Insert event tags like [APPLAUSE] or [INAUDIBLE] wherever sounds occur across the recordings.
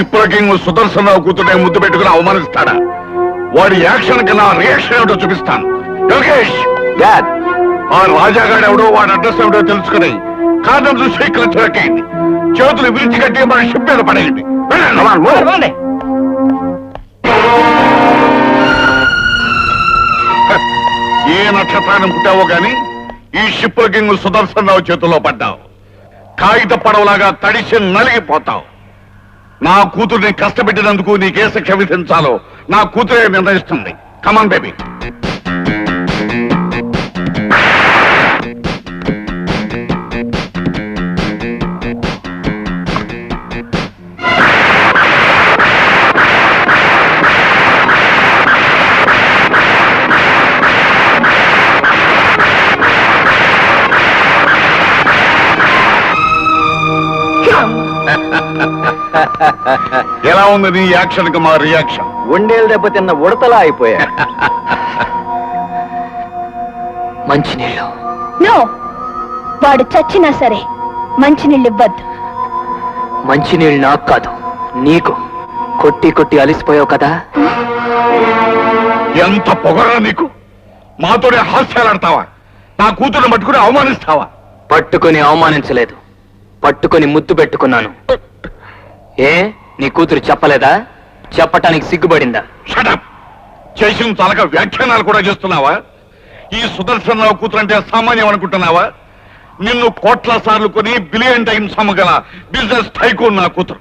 షిప్ల king Sudarshanrao కూతురే ముద్దు పెట్టుకుని అవమానిస్తాడా? వాడి యాక్షన్ కన్నా రియాక్షన్ ఏమిటో చూపిస్తాను. యోగేష్ డాడ్ ఆ రాజాగాడు ఎవడో వాడి అడ్రస్ ఏమిటో తెలుసుకుని కారణం చూసి ఇక్కడ చిరకేయండి చేతులు విరిచి కట్టి మన షిప్ మీద పడేయండి. ఏ నక్షత్రాన్ని పుట్టావో గాని ఈ షిప్ కింగ్ సుదర్శన్ చేతుల్లో పడ్డావు. కాగిత పడవలాగా తడిసి నలిగిపోతావు. నా కూతుర్ని కష్టపెట్టినందుకు నీకే శిక్ష విధించాలో నా కూతురే నిర్ణయిస్తుంది కమాన్ బేబీ [LAUGHS] ఎలా ఉంది నీ యాక్షన్కి మా రియాక్షన్ ఉండేలు దెబ్బ తిన్న ఉడతలా అయిపోయా. [LAUGHS] మంచినీళ్ళు నో వాడు చచ్చినా సరే మంచినీళ్ళు ఇవ్వద్దు. మంచినీళ్ళు నాకు కాదు నీకు. కొట్టి కొట్టి అలిసిపోయావు కదా? ఎంత పొగరా నీకు? మాతోనే హాస్యాలాడతావా? నా కూతురుని పట్టుకుని అవమానిస్తావా? పట్టుకొని అవమానించలేదు. పట్టుకొని ముద్దు పెట్టుకున్నాను. ఏ? నీ కూతురు చెప్పలేదా? చెప్పటానికి సిగ్గుపడిందా? షటప్ చేసిన తలక వ్యాఖ్యానాలు కూడా చేస్తున్నావా? ఈ సుదర్శనరావు కూతురు అంటే సామాన్యం అనుకుంటున్నావా? నిన్ను కోట్ల సార్లు కొని బిలియన్ టైమ్స్ అమ్మగల బిజినెస్ టైకూన్ నా కూతురు.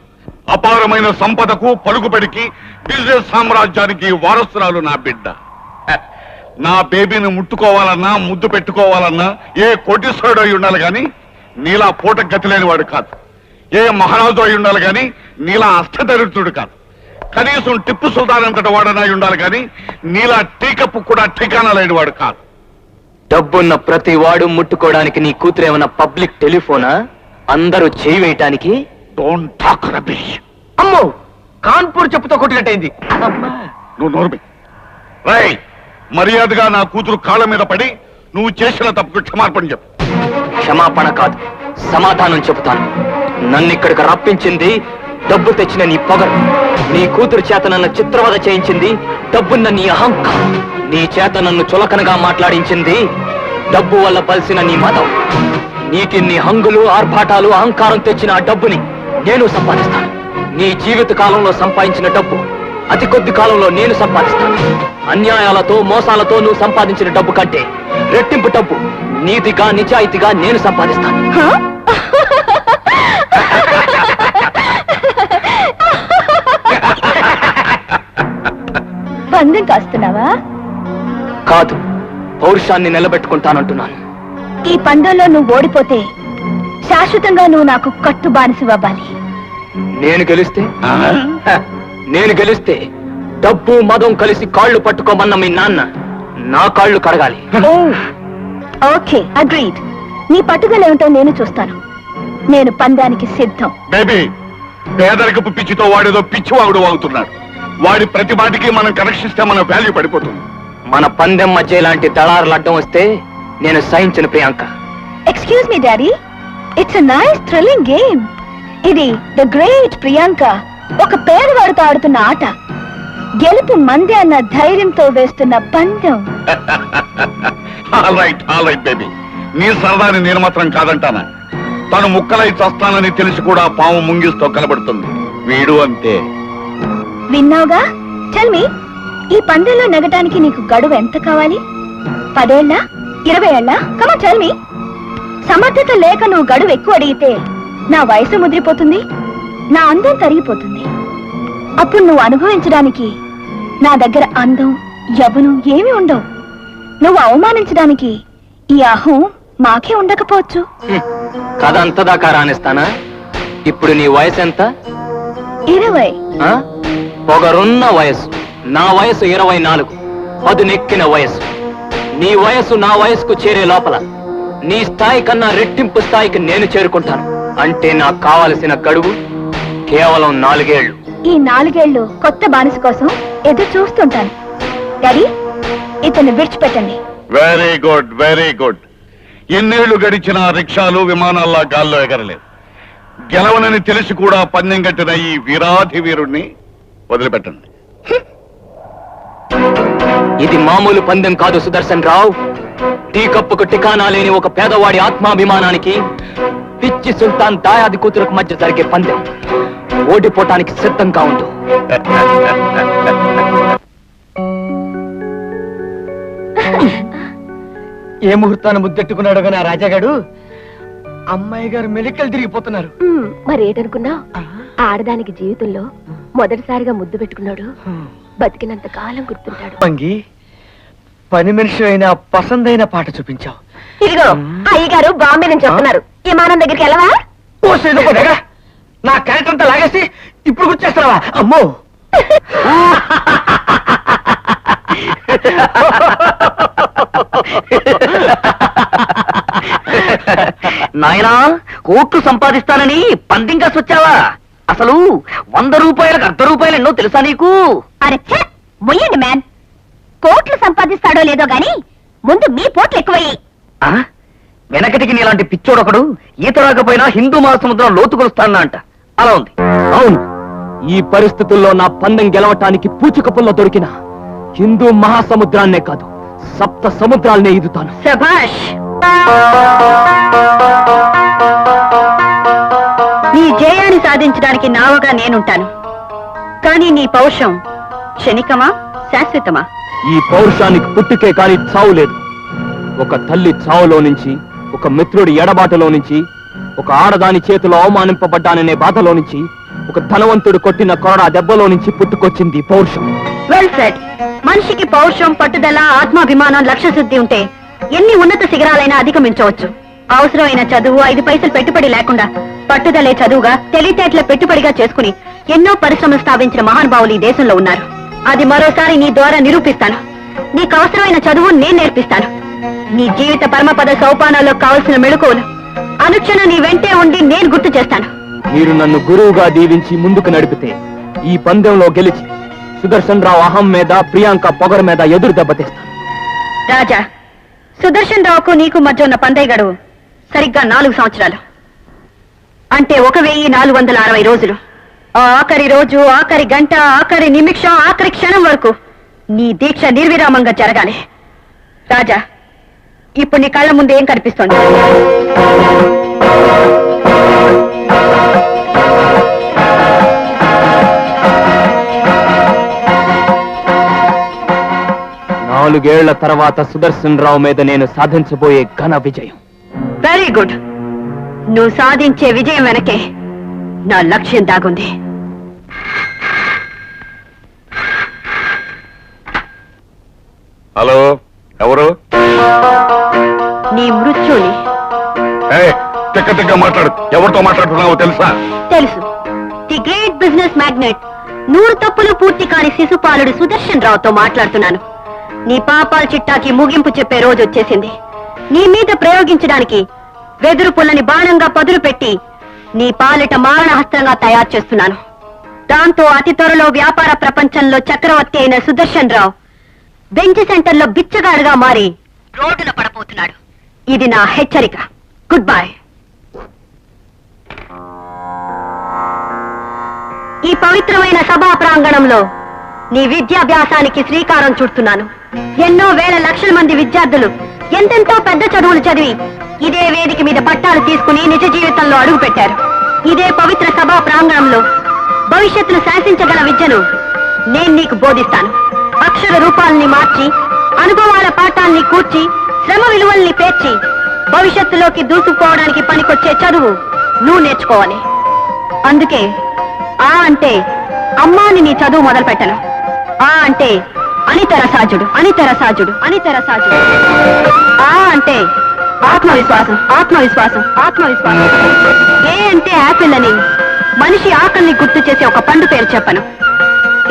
అపారమైన సంపదకు పలుకుబడికి బిజినెస్ సామ్రాజ్యానికి వారసురాలు నా బిడ్డ. నా బేబీని ముట్టుకోవాలన్నా ముద్దు పెట్టుకోవాలన్నా ఏ కోటీశ్వరుడు అయి ఉండాలి కానీ నీలా పూట గతి లేని వాడు కాదు. ఏ మహారాజు అయి ఉండాలి గాని నీలా అష్టదరిద్రుడు కాదు. కనీసం టిప్పు సుల్తాన్ అంతటి వాడనై ఉండాలి కానీ నీలా టీకప్పు కూడా ఠికానా లేని వాడు కాదు. డబ్బున్న ప్రతి వాడు ముట్టుకోవడానికి నీ కూతురు ఏమన్నా పబ్లిక్ టెలిఫోనా? అందరూ చేయి వేయటానికి? డోంట్ టాక్ రబిష్ అమ్మో! కాన్పూర్ చెప్పుతో కొట్టినట్టయింది. నువ్వు నోర్మి రై మర్యాదగా నా కూతురు కాళ్ళ మీద పడి నువ్వు చేసిన తప్పుకు క్షమార్పణ చెప్పు. క్షమాపణ కాదు సమాధానం చెబుతాను. నన్ను ఇక్కడికి రప్పించింది డబ్బు తెచ్చిన నీ పొగరు నీ కూతురు చేత నన్ను చిత్రవద చేయించింది డబ్బున్న నీ అహంకారం. నీ చేత నన్ను చులకనగా మాట్లాడించింది డబ్బు వల్ల పలిసిన నీ మతం నీకిన్ని హంగులు ఆర్భాటాలు అహంకారం తెచ్చిన ఆ డబ్బుని నేను సంపాదిస్తాను. నీ జీవిత కాలంలో సంపాదించిన డబ్బు అతి కొద్ది కాలంలో నేను సంపాదిస్తాను. అన్యాయాలతో మోసాలతో నువ్వు సంపాదించిన డబ్బు కంటే రెట్టింపు డబ్బు నీతిగా నిజాయితీగా నేను సంపాదిస్తాను. పందెం కాస్తున్నావా? కాదు పౌరుషాన్ని నిలబెట్టుకుంటానంటున్నాను. ఈ పందెంలో నువ్వు ఓడిపోతే శాశ్వతంగా నువ్వు నాకు కట్టు బానిసవ్వాలి నేను గెలిస్తే? నేను గెలిస్తే డబ్బు మదం కలిసి కాళ్ళు పట్టుకోమన్న మీ నాన్న నా కాళ్ళు కడగాలి. Okay agreed. నీ పట్టుదల ఏమిటో నేను చూస్తాను. నేను పందానికి సిద్ధం. బేబీ పేదరికపు పిచ్చితో వాడేదో పిచ్చివాగుడు వాగుతున్నాడు. వాడి ప్రతి మాటికి మనం కనెక్షన్ మన వాల్యూ పడిపోతుంది. మన పందెం మధ్య ఇలాంటి దళారులు అడ్డం వస్తే నేను సహించిన Priyanka. Excuse me daddy it's a nice thrilling game ఇది ద గ్రేట్ ప్రియాంక ఒక పేదవాడితో ఆడుతున్న ఆట. గెలుపు మంది అన్న ధైర్యంతో వేస్తున్న పందెం. All right all right baby నీ సరదాని నేను మాత్రం కాదంటానా? తను ముక్కలై చస్తానని తెలిసి కూడా పాము ముంగిస్తో కలబడుతుంది వీడు అంతే. విన్నావుగా? చల్మి ఈ పందెంలో నెగటానికి నీకు గడువు ఎంత కావాలి? పదేళ్ళ? ఇరవై ఏళ్ళ కమా చల్మి సమర్థత లేక నువ్వు గడువు ఎక్కువ అడిగితే నా వయసు ముదిరిపోతుంది నా అందం తరిగిపోతుంది. అప్పుడు నువ్వు అనుభవించడానికి నా దగ్గర అందం యవనం ఏమీ ఉండవు. నువ్వు అవమానించడానికి ఈ అహం మాకే ఉండకపోవచ్చు. కథ అంత దాకా రానిస్తానా? ఇప్పుడు నీ వయసు ఎంత? ఇరవై. ఆ? పొగరున్న వయసు. నా వయసు ఇరవై నాలుగు. పదునెక్కిన వయసు. నీ వయసు నా వయసుకు చేరే లోపల. నీ స్థాయి కన్నా రెట్టింపు స్థాయికి నేను చేరుకుంటాను. అంటే నాకు కావలసిన గడువు కేవలం నాలుగేళ్ళు ఈ నాలుగేళ్ళు కొత్త బానిస కోసం ఎదురు చూస్తుంటాను. డాడీ ఇతన్ని విడిచిపెట్టండి. వెరీ గుడ్ వెరీ గుడ్ ఎన్నేళ్ళు గడిచిన రిక్షాలు విమానాల్లా గాల్లో ఎగరలేదు. గెలవనని తెలిసి కూడా పందెం కట్టిన ఈ వీరాధి వీరుణ్ణి వదిలిపెట్టండి. ఇది మామూలు పందెం కాదు సుదర్శన్ రావు. టీ కప్పుకు టికానా లేని ఒక పేదవాడి ఆత్మాభిమానానికి పిచ్చి సుల్తాన్ దాయాది కూతురుకు మధ్య జరిగే పందెం ఓడిపోవటానికి సిద్ధంగా ఉండు. [LAUGHS] ఏ ముహూర్తాన్ని ముద్దెట్టుకున్నాడు కానీ ఆ రాజాగాడు అమ్మాయి గారు మెలికలు తిరిగిపోతున్నారు. మరి ఏటనుకున్నావు? ఆడదానికి జీవితంలో మొదటిసారిగా ముద్దు పెట్టుకున్నాడు. బతికినంత కాలం గుర్తుంటాడు. పంగి పని మనిషి అయిన పసందైన పాట చూపించావు. ఇదిగో అయ్యగారు బాంబే నుంచి వస్తున్నారు. విమానం దగ్గరికి వెళ్ళవా? నా క్యారెక్టర్ అంతా లాగేసి ఇప్పుడు గుర్చేస్తావా అమ్మో. [LAUGHS] నాయనా కోట్లు సంపాదిస్తానని పందెం కాసి వచ్చావా? అసలు వంద రూపాయలకు అర్ధ రూపాయలు ఎన్నో తెలుసా నీకు? మొయ్యండి మ్యాన్. కోట్లు సంపాదిస్తాడో లేదో గాని ముందు మీ పోట్లు ఎక్కువయ్యాయి ఆ? వెనకటికి నీలాంటి పిచ్చోడొకడు ఈత రాకపోయినా హిందూ మహాసముద్రం లోతు కొలుస్తానా అంట అలా ఉంది. అవును. ఈ పరిస్థితుల్లో నా పందెం గెలవటానికి పూచిక పుల్ల దొరికిన హిందూ మహాసముద్రాన్నే కాదు సప్త సముద్రాలనే ఈదుతాను. సభాష్ నీ జయాన్ని సాధించడానికి నావగా నేనుంటాను. కానీ నీ పౌరుషం క్షణికమా శాశ్వతమా? ఈ పౌరుషానికి పుట్టుకే కాని చావు లేదు. ఒక తల్లి చావులో నుంచి ఒక మిత్రుడి ఎడబాటులో నుంచి ఒక ఆడదాని చేతిలో అవమానింపబడ్డాననే బాధలో నుంచి ఒక ధనవంతుడు కొట్టిన కొరడ దెబ్బలో నుంచి పుట్టుకొచ్చింది పౌరుషం. వెల్ సెట్ మనిషికి పౌరుషం పట్టుదల ఆత్మాభిమానం లక్ష్య శుద్ధి ఉంటే ఎన్ని ఉన్నత శిఖరాలైనా అధిగమించవచ్చు. అవసరమైన చదువు ఐదు పైసలు పెట్టుబడి లేకుండా పట్టుదలే చదువుగా తెలివితేటల పెట్టుబడిగా చేసుకుని ఎన్నో పరిశ్రమలు స్థాపించిన మహానుభావులు ఈ దేశంలో ఉన్నారు. అది మరోసారి నీ ద్వారా నిరూపిస్తాను. నీకు అవసరమైన చదువు నేను నేర్పిస్తాను. నీ జీవిత పరమపద సోపానాల్లో కావలసిన మెళుకువలు అనుక్షణం నీ వెంటే ఉండి నేను గుర్తు చేస్తాను. మీరు నన్ను గురువుగా దీవించి ముందుకు నడిపితే ఈ పందెంలో గెలిచి సుదర్శన్ రావు అహం మీద ప్రియాంక పొగర మీద ఎదురు దెబ్బతీస్తాను. రాజా సుదర్శన్ రావుకు నీకు మధ్య ఉన్న పందయ్య గడువు సరిగ్గా నాలుగు సంవత్సరాలు. అంటే ఒక వెయ్యి నాలుగు వందల అరవై రోజులు. ఆ ఆఖరి రోజు ఆఖరి గంట ఆఖరి నిమిషం ఆఖరి క్షణం వరకు నీ దీక్ష నిర్విరామంగా జరగాలి. రాజా ఇప్పుడు నీ కళ్ళ ముందు ఏం కనిపిస్తోంది? నాలుగేళ్ళ తర్వాత సుదర్శన్ రావు మీద నేను సాధించబోయే ఘన విజయం. వెరీ గుడ్ నువ్వు సాధించే విజయం వెనకే నా లక్ష్యం దాగుంది. హలో ఎవరు? నీ మృత్యుని. ఏ తిక్క తిక్క మాట్లాడు. ఎవరితో మాట్లాడుతున్నావో తెలుసా? తెలుసు. ది గ్రేట్ బిజినెస్ మ్యాగ్నెట్ నూరు తప్పులు పూర్తి కాని శిశుపాలుడు సుదర్శన్ రావుతో మాట్లాడుతున్నాను. నీ పాపాల చిట్టాకి ముగింపు చెప్పే రోజు వచ్చేసింది. నీ మీద ప్రయోగించడానికి వెదురు పుల్లని బాణంగా పదులు పెట్టి నీ పాలిట మారణహస్త్రంగా తయారు చేస్తున్నాను. దాంతో అతి త్వరలో వ్యాపార ప్రపంచంలో చక్రవర్తి అయిన సుదర్శన్ రావు బెంచ్ సెంటర్లో బిచ్చగాడుగా మారి రోడ్డున పడబోతున్నాడు. ఇది నా హెచ్చరిక. గుడ్ బాయ్ ఈ పవిత్రమైన సభా ప్రాంగణంలో నీ విద్యాభ్యాసానికి శ్రీకారం చుడుతున్నాను. ఎన్నో వేల లక్షల మంది విద్యార్థులు ఎంతెంతో పెద్ద చదువులు చదివి ఇదే వేదిక మీద పట్టాలు తీసుకుని నిజ జీవితంలో అడుగుపెట్టారు ఇదే పవిత్ర సభా ప్రాంగణంలో భవిష్యత్తును శాసించగల విద్యను నేను నీకు బోధిస్తాను. అక్షర రూపాల్ని మార్చి అనుభవాల పాఠాల్ని కూర్చి శ్రమ విలువల్ని పేర్చి భవిష్యత్తులోకి దూసుకుపోవడానికి పనికొచ్చే చదువు నువ్వు నేర్చుకోవాలి. అందుకే ఆ అంటే అమ్మాని నీ చదువు మొదలు పెట్టను ఆ అంటే అనితర సాజుడు అనితర సాజుడు అనితర సాజుడు ఆ అంటే ఆత్మవిశ్వాసం ఆత్మవిశ్వాసం ఆత్మవిశ్వాసం. ఏ అంటే యాపిల్ అని మనిషి ఆకలిని గుర్తు చేసే ఒక పండు పేరు చెప్పను.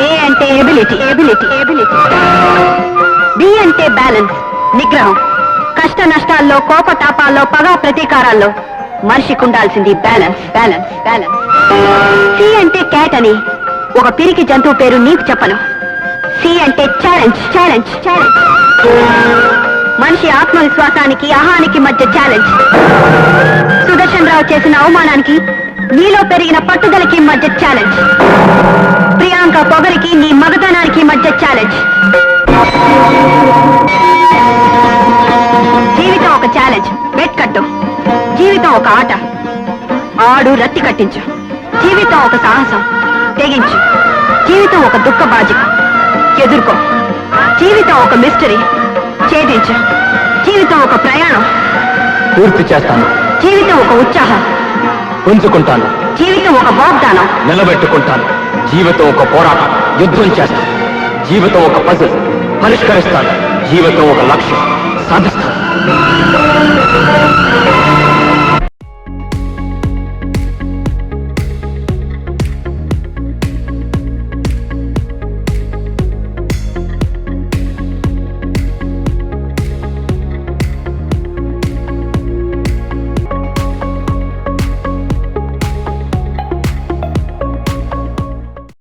ఏ అంటే ఎబిలిటీ ఎబిలిటీ ఎబిలిటీ. బి అంటే బ్యాలెన్స్ నిగ్రహం. కష్ట నష్టాల్లో కోపతాపాల్లో పగా ప్రతీకారాల్లో మనిషికి ఉండాల్సింది బ్యాలెన్స్ బ్యాలెన్స్ బ్యాలెన్స్. సి అంటే క్యాట్ అని ఒక పిరికి జంతువు పేరు నీకు చెప్పను. సి అంటే ఛాలెంజ్ ఛాలెంజ్ ఛాలెంజ్ మనిషి ఆత్మవిశ్వాసానికి అహానికి మధ్య ఛాలెంజ్ సుదర్శన్ రావు చేసిన అవమానానికి నీలో పెరిగిన పట్టుదలకి మధ్య ఛాలెంజ్ ప్రియాంక పొగరికి నీ మగతనానికి మధ్య ఛాలెంజ్ జీవితం ఒక ఛాలెంజ్ బెట్ కట్టు. జీవితం ఒక ఆట. ఆడు రత్తి కట్టించు. జీవితం ఒక సాహసం తెగించు. జీవితం ఒక దుఃఖ బాధ్యత. ఎదుర్కో. జీవితం ఒక మిస్టరీ. ఛేదించు. జీవితం ఒక ప్రయాణం. పూర్తి చేస్తాను. జీవితం ఒక ఉత్సాహం. పుంజుకుంటాను జీవితం ఒక వాగ్దానం. నిలబెట్టుకుంటాను. జీవితం ఒక పోరాటం. యుద్ధం చేస్తాను. జీవితం ఒక పజిల్ పరిష్కరిస్తాను. జీవితం ఒక లక్ష్యం. సాధిస్తాను.